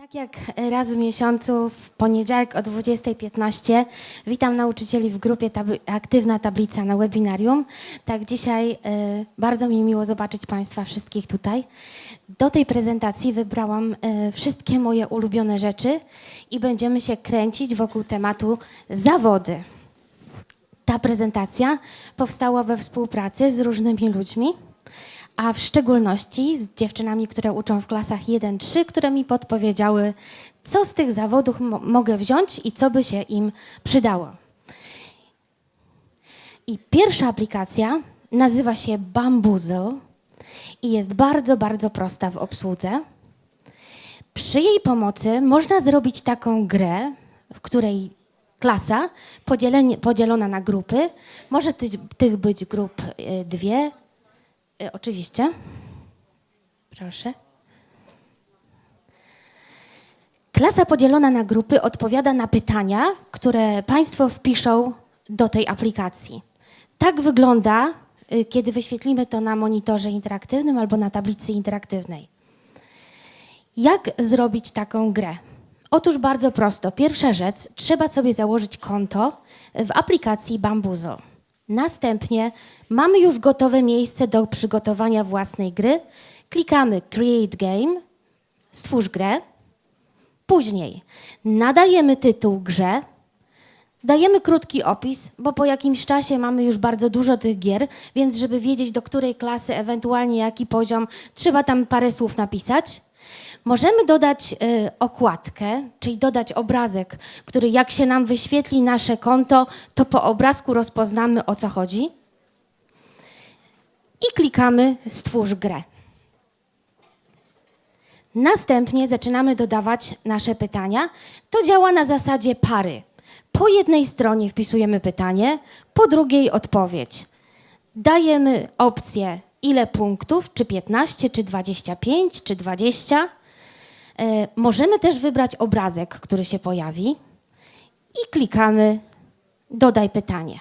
Tak jak raz w miesiącu, w poniedziałek o 20.15 witam nauczycieli w grupie Aktywna Tablica na webinarium. Tak dzisiaj e, bardzo mi miło zobaczyć Państwa wszystkich tutaj. Do tej prezentacji wybrałam e, wszystkie moje ulubione rzeczy i będziemy się kręcić wokół tematu zawody. Ta prezentacja powstała we współpracy z różnymi ludźmi, a w szczególności z dziewczynami, które uczą w klasach 1-3, które mi podpowiedziały, co z tych zawodów mo- mogę wziąć i co by się im przydało. I pierwsza aplikacja nazywa się Bamboozle i jest bardzo, bardzo prosta w obsłudze. Przy jej pomocy można zrobić taką grę, w której klasa podzielona na grupy, może ty, tych być grup y, dwie, y, oczywiście. Proszę. Klasa podzielona na grupy odpowiada na pytania, które Państwo wpiszą do tej aplikacji. Tak wygląda, y, kiedy wyświetlimy to na monitorze interaktywnym albo na tablicy interaktywnej. Jak zrobić taką grę? Otóż bardzo prosto. Pierwsza rzecz, trzeba sobie założyć konto w aplikacji Bambuzo. Następnie mamy już gotowe miejsce do przygotowania własnej gry. Klikamy Create Game, stwórz grę. Później nadajemy tytuł grze, Dajemy krótki opis, bo po jakimś czasie mamy już bardzo dużo tych gier, więc żeby wiedzieć do której klasy, ewentualnie jaki poziom, trzeba tam parę słów napisać. Możemy dodać y, okładkę, czyli dodać obrazek, który jak się nam wyświetli nasze konto, to po obrazku rozpoznamy o co chodzi. I klikamy Stwórz grę. Następnie zaczynamy dodawać nasze pytania. To działa na zasadzie pary. Po jednej stronie wpisujemy pytanie, po drugiej odpowiedź. Dajemy opcję ile punktów, czy 15, czy 25, czy 20. E, możemy też wybrać obrazek, który się pojawi i klikamy dodaj pytanie.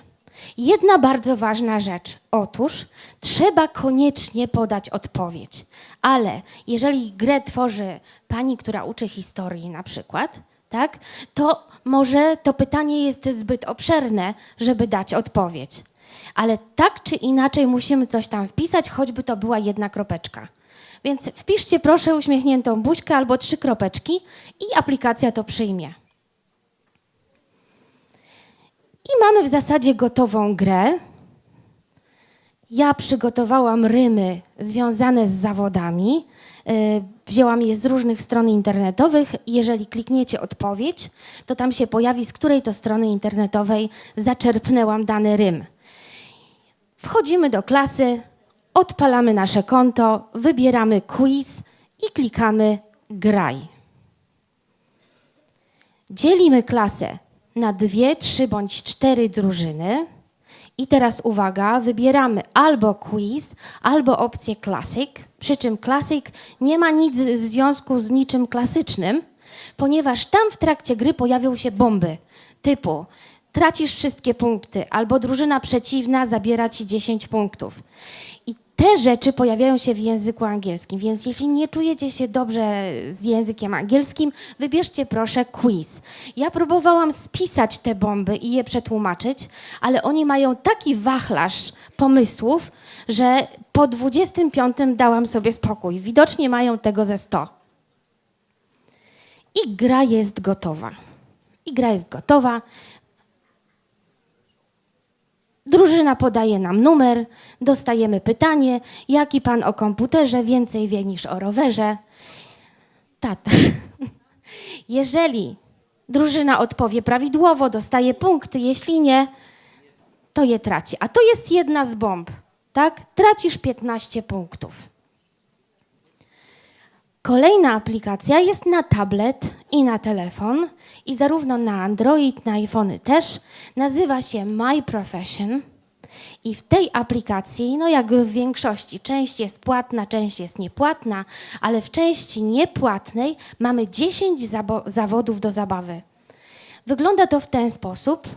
Jedna bardzo ważna rzecz. Otóż trzeba koniecznie podać odpowiedź. Ale jeżeli grę tworzy pani, która uczy historii na przykład, tak, to może to pytanie jest zbyt obszerne, żeby dać odpowiedź. Ale tak czy inaczej musimy coś tam wpisać, choćby to była jedna kropeczka. Więc wpiszcie proszę uśmiechniętą buźkę albo trzy kropeczki i aplikacja to przyjmie. I mamy w zasadzie gotową grę. Ja przygotowałam rymy związane z zawodami. Yy, Wzięłam je z różnych stron internetowych. Jeżeli klikniecie odpowiedź, to tam się pojawi, z której to strony internetowej zaczerpnęłam dany rym. Wchodzimy do klasy, odpalamy nasze konto, wybieramy quiz i klikamy graj. Dzielimy klasę na dwie, trzy bądź cztery drużyny. I teraz uwaga, wybieramy albo quiz, albo opcję classic. Przy czym classic nie ma nic w związku z niczym klasycznym, ponieważ tam w trakcie gry pojawią się bomby typu tracisz wszystkie punkty, albo drużyna przeciwna zabiera ci 10 punktów. Te rzeczy pojawiają się w języku angielskim, więc jeśli nie czujecie się dobrze z językiem angielskim, wybierzcie proszę quiz. Ja próbowałam spisać te bomby i je przetłumaczyć, ale oni mają taki wachlarz pomysłów, że po 25 dałam sobie spokój. Widocznie mają tego ze 100. I gra jest gotowa. I gra jest gotowa. Drużyna podaje nam numer, dostajemy pytanie, jaki pan o komputerze więcej wie niż o rowerze. Tata. Jeżeli drużyna odpowie prawidłowo, dostaje punkty, jeśli nie, to je traci. A to jest jedna z bomb, tak? Tracisz 15 punktów. Kolejna aplikacja jest na tablet i na telefon i zarówno na Android, na iPhony też. Nazywa się My Profession. I w tej aplikacji, no jak w większości, część jest płatna, część jest niepłatna, ale w części niepłatnej mamy 10 zabo- zawodów do zabawy. Wygląda to w ten sposób,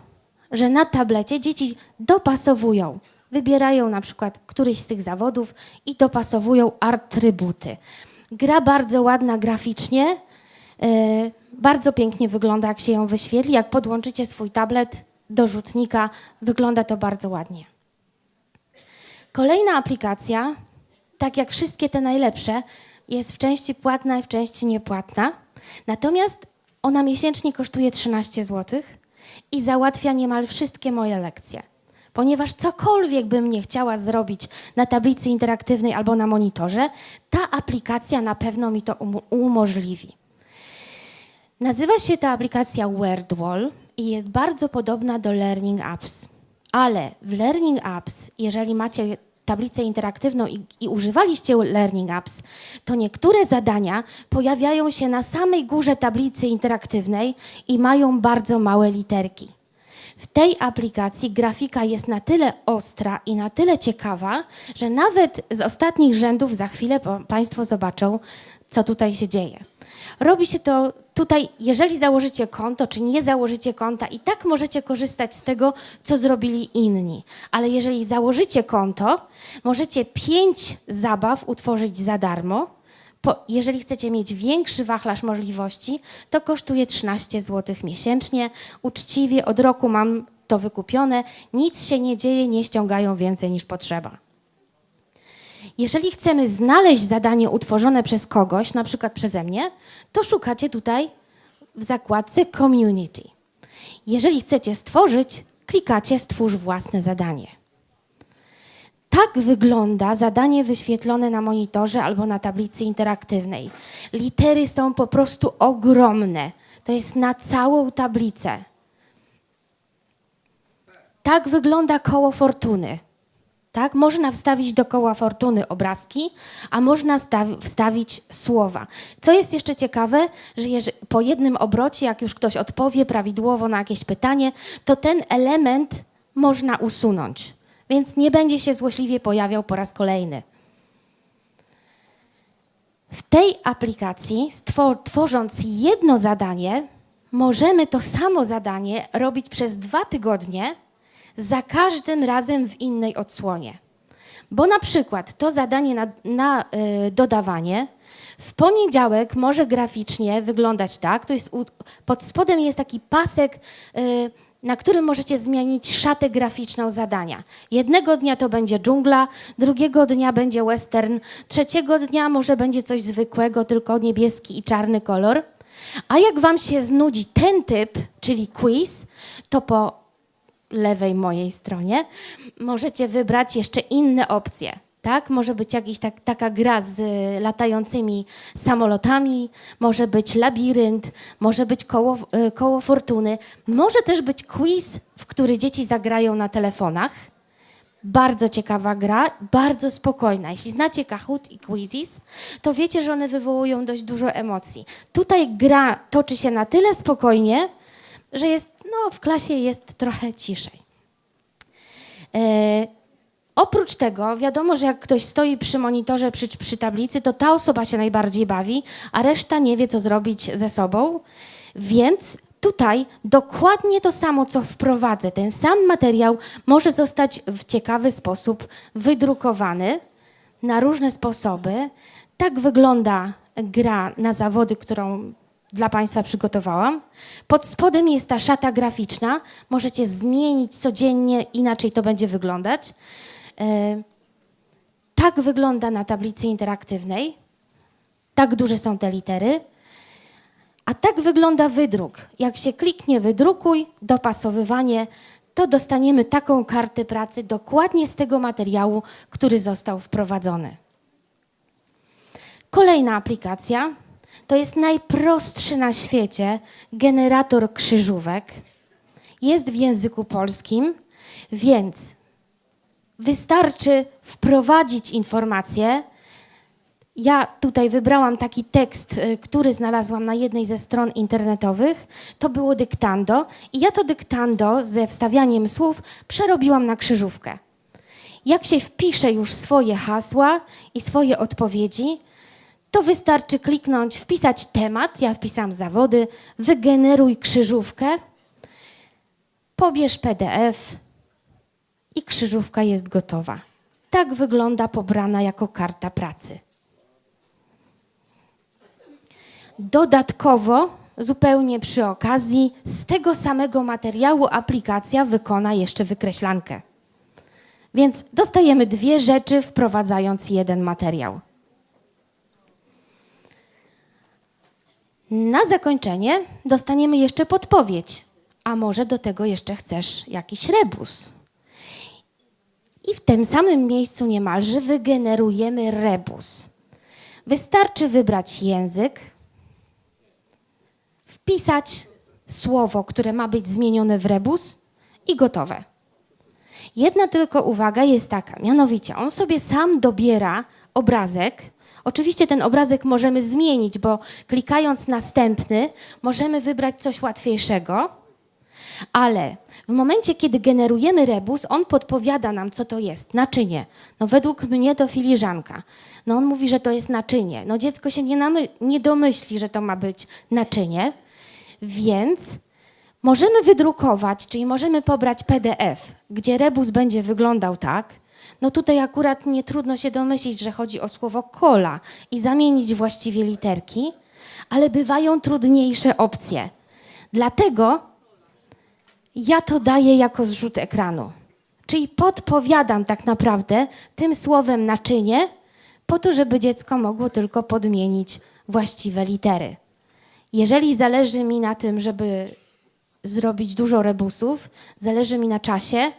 że na tablecie dzieci dopasowują, wybierają na przykład któryś z tych zawodów i dopasowują atrybuty. Gra bardzo ładna graficznie, Bardzo pięknie wygląda, jak się ją wyświetli. Jak podłączycie swój tablet do rzutnika, wygląda to bardzo ładnie. Kolejna aplikacja, tak jak wszystkie te najlepsze, jest w części płatna i w części niepłatna. Natomiast ona miesięcznie kosztuje 13 zł i załatwia niemal wszystkie moje lekcje. Ponieważ cokolwiek bym nie chciała zrobić na tablicy interaktywnej albo na monitorze, ta aplikacja na pewno mi to um- umożliwi. Nazywa się ta aplikacja WordWall i jest bardzo podobna do Learning Apps. Ale w Learning Apps, jeżeli macie tablicę interaktywną i, i używaliście Learning Apps, to niektóre zadania pojawiają się na samej górze tablicy interaktywnej i mają bardzo małe literki. W tej aplikacji grafika jest na tyle ostra i na tyle ciekawa, że nawet z ostatnich rzędów za chwilę Państwo zobaczą, co tutaj się dzieje. Robi się to tutaj, jeżeli założycie konto, czy nie założycie konta, i tak możecie korzystać z tego, co zrobili inni. Ale jeżeli założycie konto, możecie pięć zabaw utworzyć za darmo. Po, jeżeli chcecie mieć większy wachlarz możliwości, to kosztuje 13 zł miesięcznie. Uczciwie od roku mam to wykupione. Nic się nie dzieje, nie ściągają więcej niż potrzeba. Jeżeli chcemy znaleźć zadanie utworzone przez kogoś, na przykład przeze mnie, to szukacie tutaj w zakładce Community. Jeżeli chcecie stworzyć, klikacie Stwórz własne zadanie. Tak wygląda zadanie wyświetlone na monitorze albo na tablicy interaktywnej. Litery są po prostu ogromne. To jest na całą tablicę. Tak wygląda koło fortuny. Tak? Można wstawić do koła fortuny obrazki, a można stawi- wstawić słowa. Co jest jeszcze ciekawe, że po jednym obrocie, jak już ktoś odpowie prawidłowo na jakieś pytanie, to ten element można usunąć. Więc nie będzie się złośliwie pojawiał po raz kolejny. W tej aplikacji, stwo- tworząc jedno zadanie, możemy to samo zadanie robić przez dwa tygodnie, za każdym razem w innej odsłonie. Bo na przykład to zadanie na, na y, dodawanie w poniedziałek może graficznie wyglądać tak, to jest u, pod spodem jest taki pasek, y, na którym możecie zmienić szatę graficzną zadania. Jednego dnia to będzie dżungla, drugiego dnia będzie western, trzeciego dnia może będzie coś zwykłego, tylko niebieski i czarny kolor. A jak wam się znudzi ten typ, czyli quiz, to po lewej mojej stronie, możecie wybrać jeszcze inne opcje. Tak? Może być jakaś tak, taka gra z y, latającymi samolotami, może być labirynt, może być koło, y, koło fortuny, może też być quiz, w który dzieci zagrają na telefonach. Bardzo ciekawa gra, bardzo spokojna. Jeśli znacie Kahoot i Quizzes, to wiecie, że one wywołują dość dużo emocji. Tutaj gra toczy się na tyle spokojnie, że jest, no, w klasie jest trochę ciszej. E, oprócz tego, wiadomo, że jak ktoś stoi przy monitorze, przy, przy tablicy, to ta osoba się najbardziej bawi, a reszta nie wie, co zrobić ze sobą. Więc tutaj dokładnie to samo, co wprowadzę, ten sam materiał może zostać w ciekawy sposób wydrukowany na różne sposoby. Tak wygląda gra na zawody, którą dla Państwa przygotowałam. Pod spodem jest ta szata graficzna. Możecie zmienić codziennie, inaczej to będzie wyglądać. E, Tak wygląda na tablicy interaktywnej. Tak duże są te litery. A tak wygląda wydruk. Jak się kliknie wydrukuj, dopasowywanie, to dostaniemy taką kartę pracy dokładnie z tego materiału, który został wprowadzony. Kolejna aplikacja to jest najprostszy na świecie generator krzyżówek. Jest w języku polskim, więc wystarczy wprowadzić informację. Ja tutaj wybrałam taki tekst, y, który znalazłam na jednej ze stron internetowych. To było dyktando i ja to dyktando ze wstawianiem słów przerobiłam na krzyżówkę. Jak się wpisze już swoje hasła i swoje odpowiedzi, to wystarczy kliknąć, wpisać temat. Ja wpisałam zawody, wygeneruj krzyżówkę, pobierz PDF i krzyżówka jest gotowa. Tak wygląda pobrana jako karta pracy. Dodatkowo, zupełnie przy okazji, z tego samego materiału aplikacja wykona jeszcze wykreślankę. Więc dostajemy dwie rzeczy, wprowadzając jeden materiał. Na zakończenie dostaniemy jeszcze podpowiedź. A może do tego jeszcze chcesz jakiś rebus? I w tym samym miejscu niemalże wygenerujemy rebus. Wystarczy wybrać język, wpisać słowo, które ma być zmienione w rebus i gotowe. Jedna tylko uwaga jest taka, mianowicie on sobie sam dobiera obrazek. Oczywiście ten obrazek możemy zmienić, bo klikając następny możemy wybrać coś łatwiejszego, ale w momencie, kiedy generujemy rebus, on podpowiada nam, co to jest. Naczynie. No według mnie to filiżanka. No on mówi, że to jest naczynie. No dziecko się nie, nie domyśli, że to ma być naczynie, więc możemy wydrukować, czyli możemy pobrać PDF, gdzie rebus będzie wyglądał tak. No tutaj akurat nie trudno się domyślić, że chodzi o słowo kola i zamienić właściwie literki, ale bywają trudniejsze opcje. Dlatego ja to daję jako zrzut ekranu. Czyli podpowiadam tak naprawdę tym słowem naczynie, po to, żeby dziecko mogło tylko podmienić właściwe litery. Jeżeli zależy mi na tym, żeby zrobić dużo rebusów, zależy mi na czasie,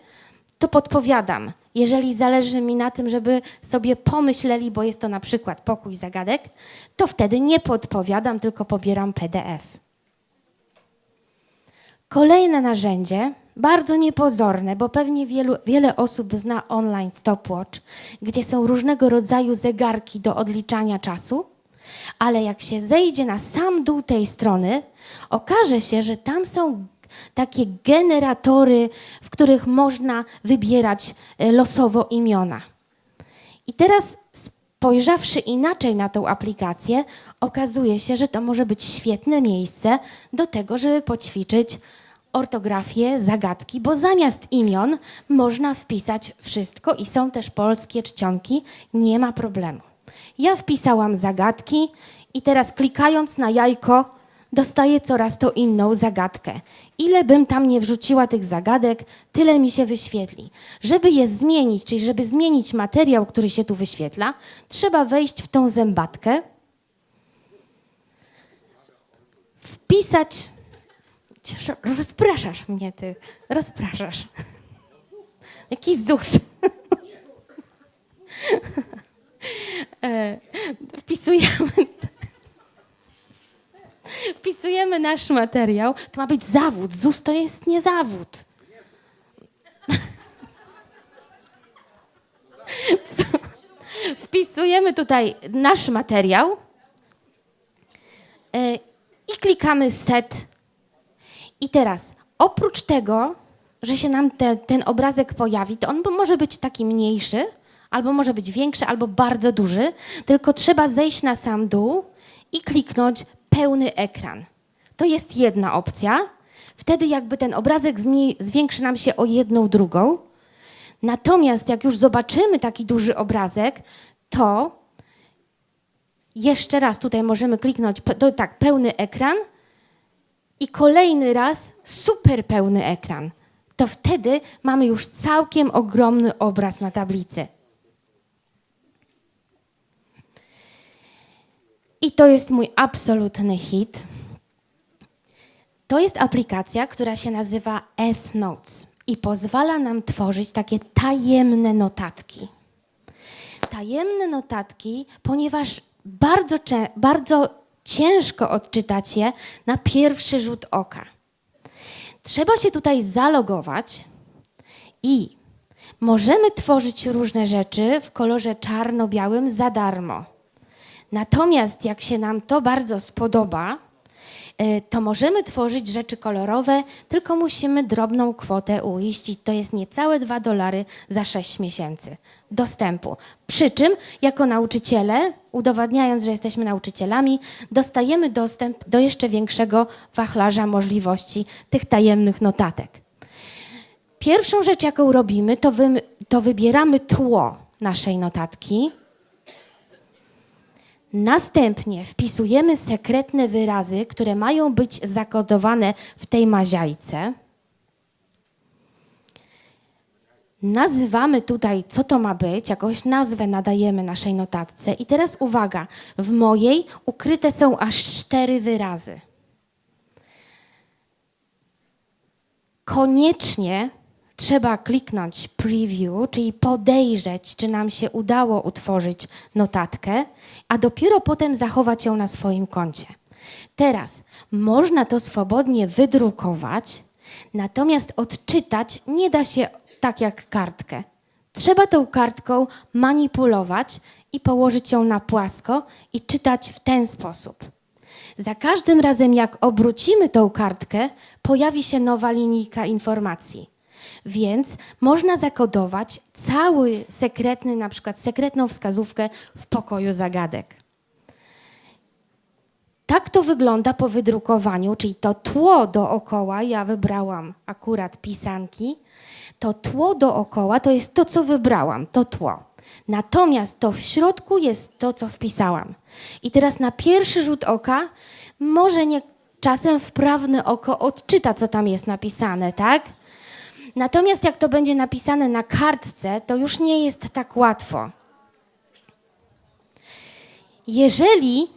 to podpowiadam. Jeżeli zależy mi na tym, żeby sobie pomyśleli, bo jest to na przykład pokój zagadek, to wtedy nie podpowiadam, tylko pobieram PDF. Kolejne narzędzie, bardzo niepozorne, bo pewnie wielu, wiele osób zna online stopwatch, gdzie są różnego rodzaju zegarki do odliczania czasu, ale jak się zejdzie na sam dół tej strony, okaże się, że tam są takie generatory, w których można wybierać e, losowo imiona. I teraz spojrzawszy inaczej na tą aplikację, okazuje się, że to może być świetne miejsce do tego, żeby poćwiczyć ortografię, zagadki, bo zamiast imion można wpisać wszystko i są też polskie czcionki, nie ma problemu. Ja wpisałam zagadki i teraz klikając na jajko dostaję coraz to inną zagadkę. Ile bym tam nie wrzuciła tych zagadek, tyle mi się wyświetli. Żeby je zmienić, czyli żeby zmienić materiał, który się tu wyświetla, trzeba wejść w tą zębatkę, wpisać. Rozpraszasz mnie, ty. Rozpraszasz. Jaki ZUS. E, Wpisujemy. Wpisujemy nasz materiał. To ma być zawód. ZUS to jest nie zawód. Wpisujemy tutaj nasz materiał e, i klikamy set. I teraz, oprócz tego, że się nam te, ten obrazek pojawi, to on może być taki mniejszy, albo może być większy, albo bardzo duży, tylko trzeba zejść na sam dół i kliknąć pełny ekran. To jest jedna opcja. Wtedy jakby ten obrazek zwiększy nam się o jedną drugą. Natomiast jak już zobaczymy taki duży obrazek, to jeszcze raz tutaj możemy kliknąć, to, tak, pełny ekran i kolejny raz super pełny ekran. To wtedy mamy już całkiem ogromny obraz na tablicy. I to jest mój absolutny hit. To jest aplikacja, która się nazywa S-Notes i pozwala nam tworzyć takie tajemne notatki. Tajemne notatki, ponieważ bardzo, bardzo ciężko odczytać je na pierwszy rzut oka. Trzeba się tutaj zalogować i możemy tworzyć różne rzeczy w kolorze czarno-białym za darmo. Natomiast jak się nam to bardzo spodoba, y, to możemy tworzyć rzeczy kolorowe, tylko musimy drobną kwotę uiścić. To jest niecałe 2 dolary za 6 miesięcy dostępu. Przy czym jako nauczyciele, udowadniając, że jesteśmy nauczycielami, dostajemy dostęp do jeszcze większego wachlarza możliwości tych tajemnych notatek. Pierwszą rzecz, jaką robimy, to, wy, to wybieramy tło naszej notatki. Następnie wpisujemy sekretne wyrazy, które mają być zakodowane w tej maziajce. Nazywamy tutaj, co to ma być, jakąś nazwę nadajemy naszej notatce. I teraz uwaga, w mojej ukryte są aż cztery wyrazy. Koniecznie trzeba kliknąć preview, czyli podejrzeć, czy nam się udało utworzyć notatkę, a dopiero potem zachować ją na swoim koncie. Teraz można to swobodnie wydrukować, natomiast odczytać nie da się tak jak kartkę. Trzeba tą kartką manipulować i położyć ją na płasko i czytać w ten sposób. Za każdym razem, jak obrócimy tą kartkę, pojawi się nowa linijka informacji. Więc można zakodować cały sekretny, na przykład sekretną wskazówkę w pokoju zagadek. Tak to wygląda po wydrukowaniu, czyli to tło dookoła, ja wybrałam akurat pisanki, to tło dookoła to jest to, co wybrałam, to tło. Natomiast to w środku jest to, co wpisałam. I teraz na pierwszy rzut oka, może nie czasem wprawne oko odczyta, co tam jest napisane, tak? Natomiast jak to będzie napisane na kartce, to już nie jest tak łatwo. Jeżeli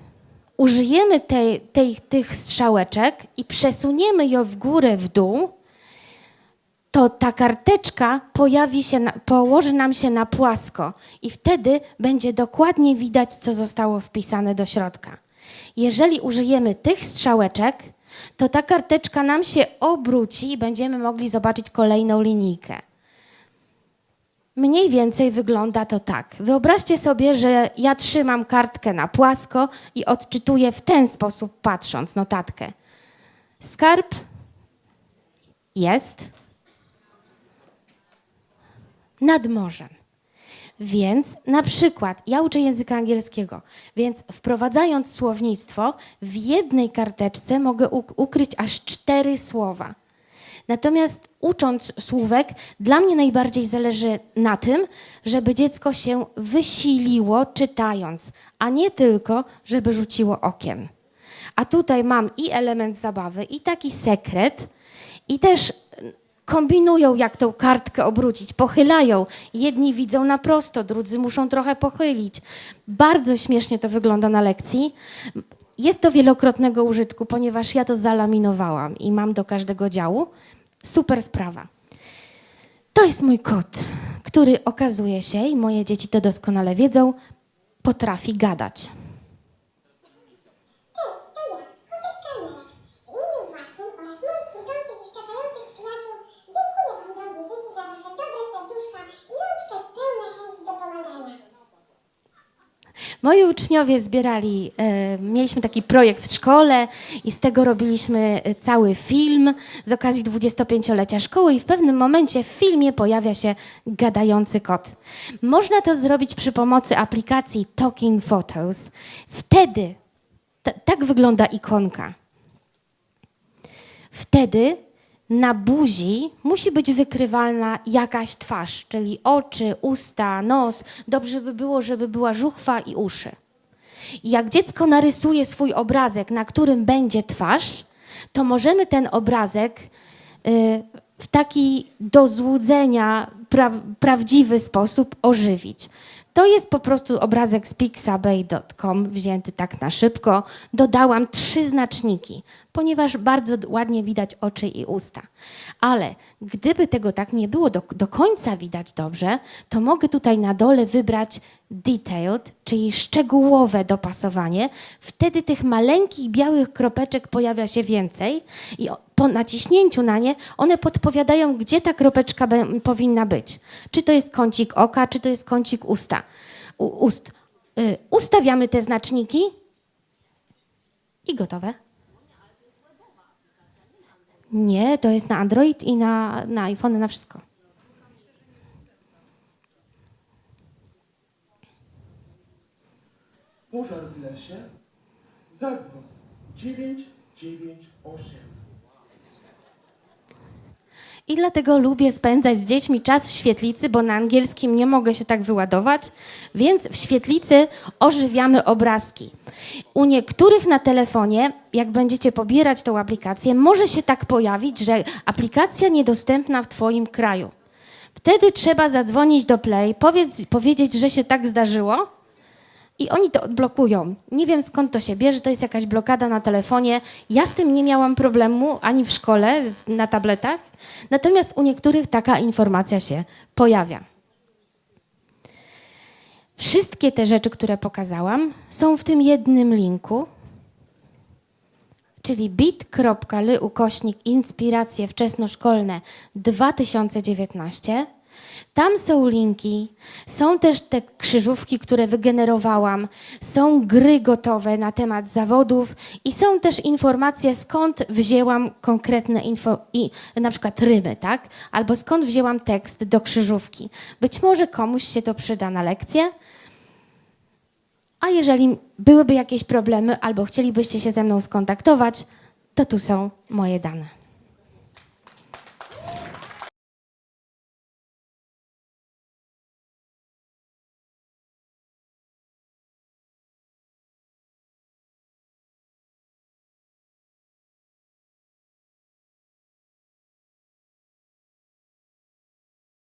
użyjemy tych strzałeczek i przesuniemy je w górę, w dół, to ta karteczka pojawi się, na, położy nam się na płasko i wtedy będzie dokładnie widać, co zostało wpisane do środka. Jeżeli użyjemy tych strzałeczek, to ta karteczka nam się obróci i będziemy mogli zobaczyć kolejną linijkę. Mniej więcej wygląda to tak. Wyobraźcie sobie, że ja trzymam kartkę na płasko i odczytuję w ten sposób, patrząc notatkę. Skarb jest nad morzem. Więc na przykład, ja uczę języka angielskiego, więc wprowadzając słownictwo, w jednej karteczce mogę uk- ukryć aż cztery słowa. Natomiast ucząc słówek, dla mnie najbardziej zależy na tym, żeby dziecko się wysiliło czytając, a nie tylko, żeby rzuciło okiem. A tutaj mam i element zabawy, i taki sekret, i też kombinują, jak tą kartkę obrócić, pochylają. Jedni widzą na prosto, drudzy muszą trochę pochylić. Bardzo śmiesznie to wygląda na lekcji. Jest do wielokrotnego użytku, ponieważ ja to zalaminowałam i mam do każdego działu. Super sprawa. To jest mój kot, który okazuje się, i moje dzieci to doskonale wiedzą, potrafi gadać. Moi uczniowie zbierali, e, mieliśmy taki projekt w szkole i z tego robiliśmy e, cały film z okazji 25-lecia szkoły i w pewnym momencie w filmie pojawia się gadający kot. Można to zrobić przy pomocy aplikacji Talking Photos. Wtedy, tak wygląda ikonka. Wtedy na buzi musi być wykrywalna jakaś twarz, czyli oczy, usta, nos. Dobrze by było, żeby była żuchwa i uszy. Jak dziecko narysuje swój obrazek, na którym będzie twarz, to możemy ten obrazek y, w taki do złudzenia pra, prawdziwy sposób ożywić. To jest po prostu obrazek z pixabay.com, wzięty tak na szybko. Dodałam trzy znaczniki, ponieważ bardzo ładnie widać oczy i usta. Ale gdyby tego tak nie było do, do końca widać dobrze, to mogę tutaj na dole wybrać detailed, czyli szczegółowe dopasowanie. Wtedy tych maleńkich białych kropeczek pojawia się więcej i po naciśnięciu na nie one podpowiadają, gdzie ta kropeczka be- powinna być. Czy to jest kącik oka, czy to jest kącik usta. U, ust. Y, ustawiamy te znaczniki i gotowe. Nie, to jest na Android i na, na iPhone, na wszystko. Pożar w lesie. Zadzwoń 998. I dlatego lubię spędzać z dziećmi czas w świetlicy, bo na angielskim nie mogę się tak wyładować, więc w świetlicy ożywiamy obrazki. U niektórych na telefonie, jak będziecie pobierać tą aplikację, może się tak pojawić, że aplikacja niedostępna w Twoim kraju. Wtedy trzeba zadzwonić do Play, powiedz, powiedzieć, że się tak zdarzyło i oni to odblokują. Nie wiem skąd to się bierze, to jest jakaś blokada na telefonie. Ja z tym nie miałam problemu ani w szkole, na tabletach. Natomiast u niektórych taka informacja się pojawia. Wszystkie te rzeczy, które pokazałam, są w tym jednym linku, czyli bit.ly ukośnik inspiracje wczesnoszkolne 2019. Tam są linki, są też te krzyżówki, które wygenerowałam, są gry gotowe na temat zawodów i są też informacje, skąd wzięłam konkretne info, i, na przykład rymy, tak? Albo skąd wzięłam tekst do krzyżówki. Być może komuś się to przyda na lekcję, a jeżeli byłyby jakieś problemy albo chcielibyście się ze mną skontaktować, to tu są moje dane.